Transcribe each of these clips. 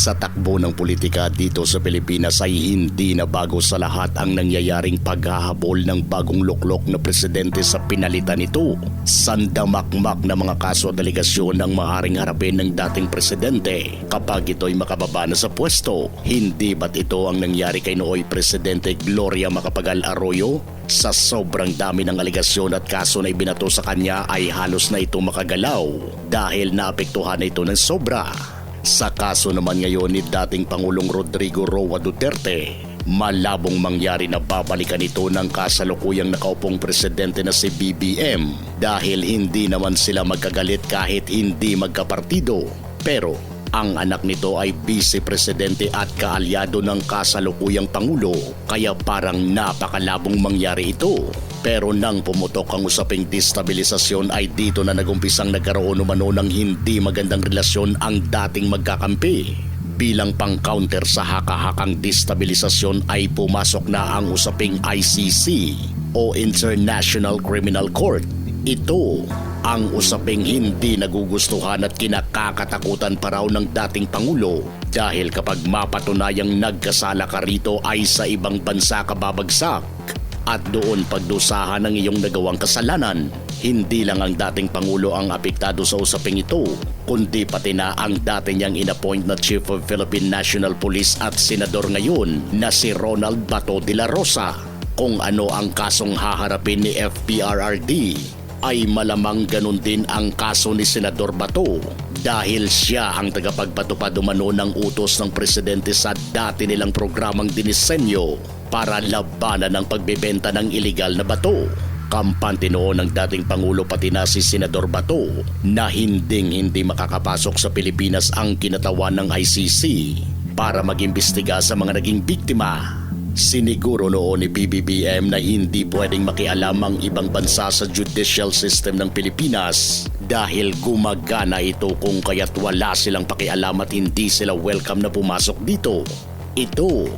Sa takbo ng politika dito sa Pilipinas ay hindi na bago sa lahat ang nangyayaring paghahabol ng bagong luklok na presidente sa pinalitan nito. Sandamakmak na mga kaso at delegasyon ang maaaring harapin ng dating presidente kapag ito'y makababa na sa pwesto. Hindi ba't ito ang nangyari kay nooy Presidente Gloria Macapagal Arroyo? Sa sobrang dami ng aligasyon at kaso na ibinato sa kanya ay halos na ito makagalaw dahil naapektuhan na ito ng sobra. Sa kaso naman ngayon ni dating Pangulong Rodrigo Roa Duterte, malabong mangyari na babalikan ito ng kasalukuyang nakaupong presidente na si BBM dahil hindi naman sila magkagalit kahit hindi magkapartido. Pero ang anak nito ay vice-presidente at kaalyado ng kasalukuyang Pangulo kaya parang napakalabong mangyari ito. Pero nang pumutok ang usaping destabilisasyon ay dito na nagumpisang nagkaroon umano ng hindi magandang relasyon ang dating magkakampi. Bilang pang-counter sa haka-hakang destabilisasyon ay pumasok na ang usaping ICC o International Criminal Court. Ito ang usaping hindi nagugustuhan at kinakakatakutan pa raw ng dating Pangulo dahil kapag mapatunayang nagkasala ka rito ay sa ibang bansa ka babagsak at doon pagdusahan ng iyong nagawang kasalanan. Hindi lang ang dating Pangulo ang apektado sa usaping ito, kundi pati na ang dati niyang inappoint na Chief of Philippine National Police at Senador ngayon na si Ronald Bato de la Rosa. Kung ano ang kasong haharapin ni FPRRD, ay malamang ganun din ang kaso ni Senador Bato dahil siya ang tagapagpatupad umano ng utos ng presidente sa dati nilang programang dinisenyo para labanan ang pagbebenta ng ilegal na bato. Kampante noon ng dating Pangulo pati na si Senador Bato na hinding hindi makakapasok sa Pilipinas ang kinatawan ng ICC para mag-imbestiga sa mga naging biktima Siniguro noon ni BBBM na hindi pwedeng makialam ang ibang bansa sa judicial system ng Pilipinas dahil gumagana ito kung kaya't wala silang pakialam at hindi sila welcome na pumasok dito. Ito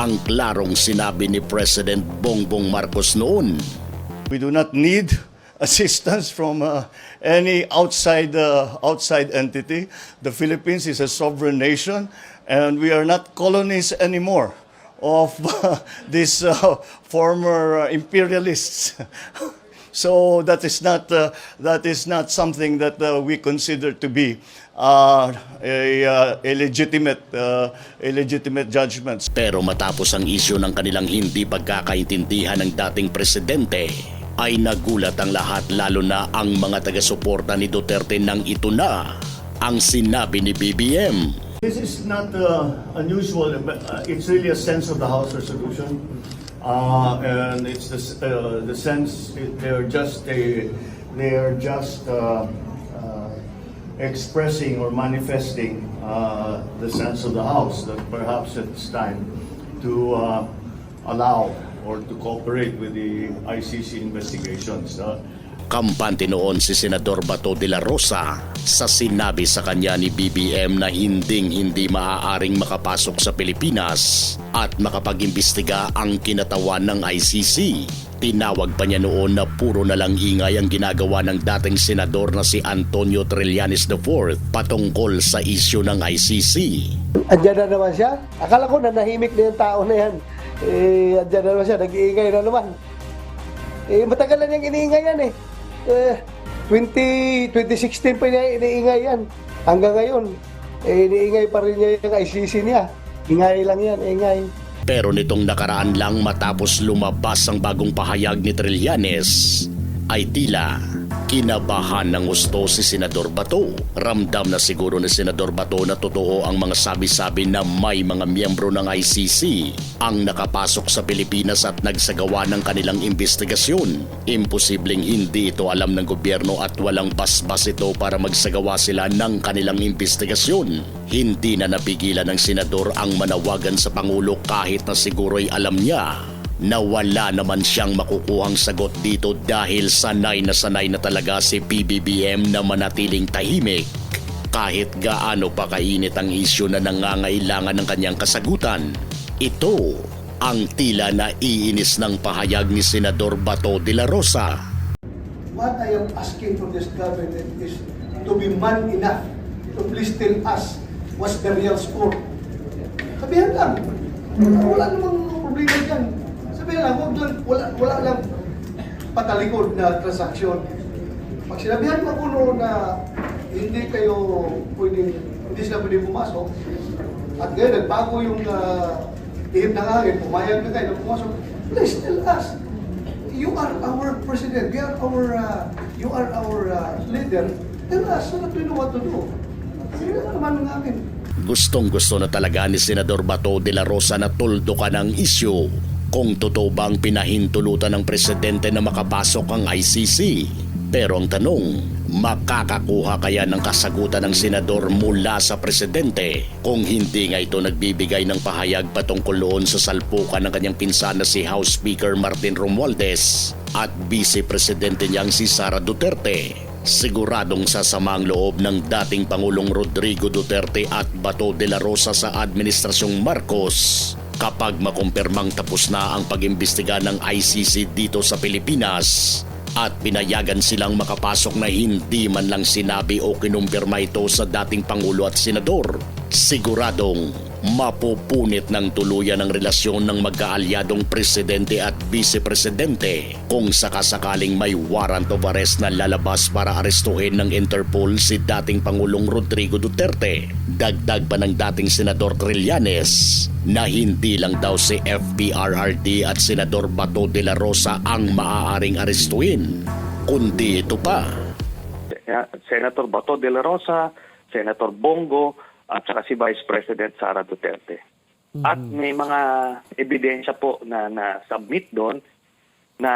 ang klarong sinabi ni President Bongbong Marcos noon. We do not need assistance from uh, any outside uh, outside entity. The Philippines is a sovereign nation, and we are not colonies anymore of uh, these uh, former uh, imperialists. so that is not uh, that is not something that uh, we consider to be uh, a, uh, a legitimate uh, a legitimate judgment. Pero matapos ang isyu ng kanilang hindi pagkakaintindihan ng dating presidente, ay nagulat ang lahat lalo na ang mga taga-suporta ni Duterte nang ito na ang sinabi ni BBM. This is not uh, unusual, but uh, it's really a sense of the House resolution. Uh, and it's the, uh, the sense, they're just, a, they're just uh, uh, expressing or manifesting uh, the sense of the House that perhaps it's time to uh, allow or to cooperate with the ICC investigations. Uh, Kampante noon si Senador Bato de la Rosa sa sinabi sa kanya ni BBM na hinding hindi maaaring makapasok sa Pilipinas at makapag-imbestiga ang kinatawan ng ICC. Tinawag pa niya noon na puro na lang ingay ang ginagawa ng dating senador na si Antonio Trillanes IV patungkol sa isyu ng ICC. Andiyan na naman siya. Akala ko nanahimik na yung tao na yan. Eh, andyan na naman siya. Nag-iingay na naman. Eh, matagal na niyang iniingay yan eh. Eh 20, 2016 pa niya iniingay yan. Hanggang ngayon, eh, iniingay pa rin niya yung ICC niya. Ingay lang yan, ingay. Pero nitong nakaraan lang matapos lumabas ang bagong pahayag ni Trillanes, ay tila kinabahan ng gusto si Senador Bato. Ramdam na siguro ni Senador Bato na totoo ang mga sabi-sabi na may mga miyembro ng ICC ang nakapasok sa Pilipinas at nagsagawa ng kanilang investigasyon. Imposibleng hindi ito alam ng gobyerno at walang basbas ito para magsagawa sila ng kanilang investigasyon. Hindi na napigilan ng senador ang manawagan sa Pangulo kahit na siguro'y alam niya na wala naman siyang makukuhang sagot dito dahil sanay na sanay na talaga si PBBM na manatiling tahimik Kahit gaano pa kainit ang isyu na nangangailangan ng kanyang kasagutan, ito ang tila na iinis ng pahayag ni Senador Bato de la Rosa. What I am asking from this government is to be man enough to please tell us what's the real score. Sabihan lang. Wala namang problema dyan. Sabihan lang, wag lang, wala, wala lang patalikod na transaksyon. Pag sinabihan mo kuno na hindi kayo pwedeng, hindi sila pwedeng pumasok, at ngayon nagbago yung uh, ihip ng hangin, pumayag na kayo pumasok, please tell us. You are our president. You are our uh, you are our uh, leader. Tell us so that we know what to do. Sige na naman ng. Gustong gusto na talaga ni Senador Bato de la Rosa na tuldukan ang isyu kung totoo bang pinahintulutan ng presidente na makapasok ang ICC. Pero ang tanong, makakakuha kaya ng kasagutan ng senador mula sa presidente kung hindi nga ito nagbibigay ng pahayag patungkol noon sa salpukan ng kanyang pinsan na si House Speaker Martin Romualdez at Vice Presidente niyang si Sara Duterte. Siguradong sasama ang loob ng dating Pangulong Rodrigo Duterte at Bato de la Rosa sa Administrasyong Marcos kapag makumpirmang tapos na ang pag-imbestiga ng ICC dito sa Pilipinas at pinayagan silang makapasok na hindi man lang sinabi o kinumpirma ito sa dating Pangulo at Senador. Siguradong mapupunit ng tuluyan ang relasyon ng magkaalyadong presidente at vice-presidente kung sakasakaling may warrant of arrest na lalabas para arestuhin ng Interpol si dating Pangulong Rodrigo Duterte. Dagdag pa ng dating Senador Trillanes na hindi lang daw si FPRRD at Senador Bato de la Rosa ang maaaring arestuhin, kundi ito pa. Senator Bato de la Rosa, Senator Bongo, at saka si Vice President Sara Duterte. At may mga ebidensya po na na-submit doon na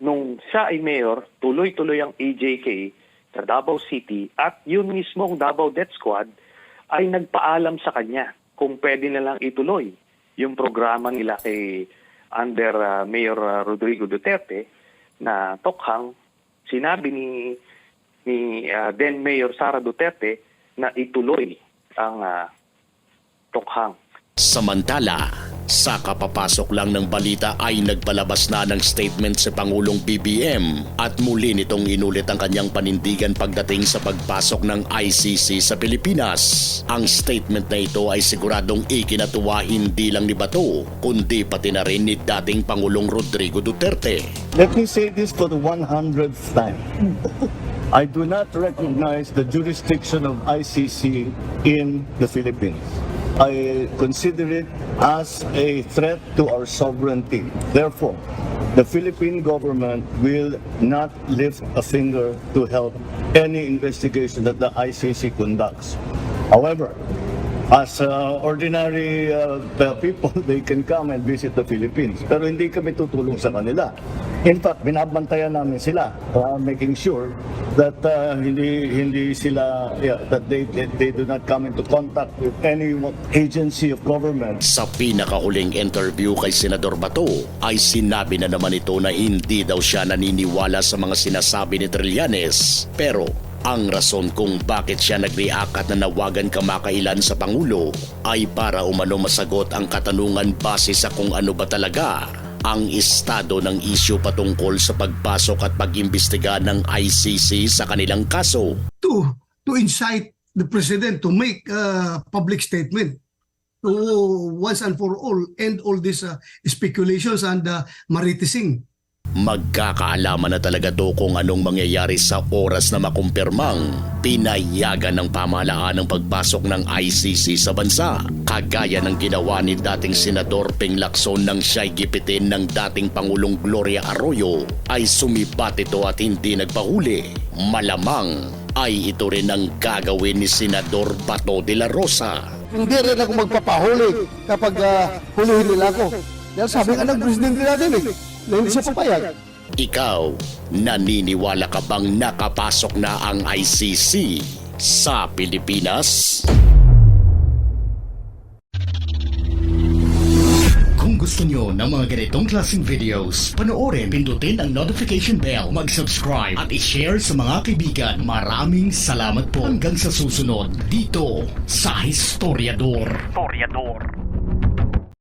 nung siya ay mayor, tuloy-tuloy ang AJK sa Davao City at yun mismong Davao Death Squad ay nagpaalam sa kanya kung pwede na lang ituloy yung programa nila kay under uh, Mayor uh, Rodrigo Duterte na tokhang sinabi ni ni uh, then Mayor Sara Duterte na ituloy ang uh, tokhang. Samantala, sa kapapasok lang ng balita ay nagpalabas na ng statement si Pangulong BBM at muli nitong inulit ang kanyang panindigan pagdating sa pagpasok ng ICC sa Pilipinas. Ang statement na ito ay siguradong ikinatuwa hindi lang ni Bato, kundi pati na rin ni dating Pangulong Rodrigo Duterte. Let me say this for the 100th time. I do not recognize the jurisdiction of ICC in the Philippines. I consider it as a threat to our sovereignty. Therefore, the Philippine government will not lift a finger to help any investigation that the ICC conducts. However, as uh, ordinary uh, people, they can come and visit the Philippines. Pero hindi kami tutulong sa kanila. In fact, binabantayan namin sila, uh, making sure that uh, hindi hindi sila yeah, that they, they they do not come into contact with any agency of government. Sa pinakahuling interview kay Senador Bato ay sinabi na naman ito na hindi daw siya naniniwala sa mga sinasabi ni Trillanes. Pero ang rason kung bakit siya nag-react at nanawagan kamakailan sa Pangulo ay para umano masagot ang katanungan base sa kung ano ba talaga ang estado ng isyu patungkol sa pagpasok at pag-imbestiga ng ICC sa kanilang kaso. To to incite the president to make a public statement to once and for all end all these uh, speculations and uh, maritising. Magkakaalaman na talaga to kung anong mangyayari sa oras na makumpirmang pinayagan ng pamahalaan ang pagpasok ng ICC sa bansa. Kagaya ng ginawa ni dating Senador Ping Lacson nang siya'y gipitin ng dating Pangulong Gloria Arroyo ay sumibat ito at hindi nagpahuli. Malamang ay ito rin ang gagawin ni Senador Bato de la Rosa. Hindi rin ako magpapahuli kapag uh, hulihin nila ako. Dahil sabi nga ng presidente natin eh, na hindi siya papayag. Ikaw, naniniwala ka bang nakapasok na ang ICC sa Pilipinas? Kung gusto nyo ng mga ganitong klaseng videos, panoorin, pindutin ang notification bell, mag-subscribe at i-share sa mga kaibigan. Maraming salamat po hanggang sa susunod dito sa Historiador. Historiador.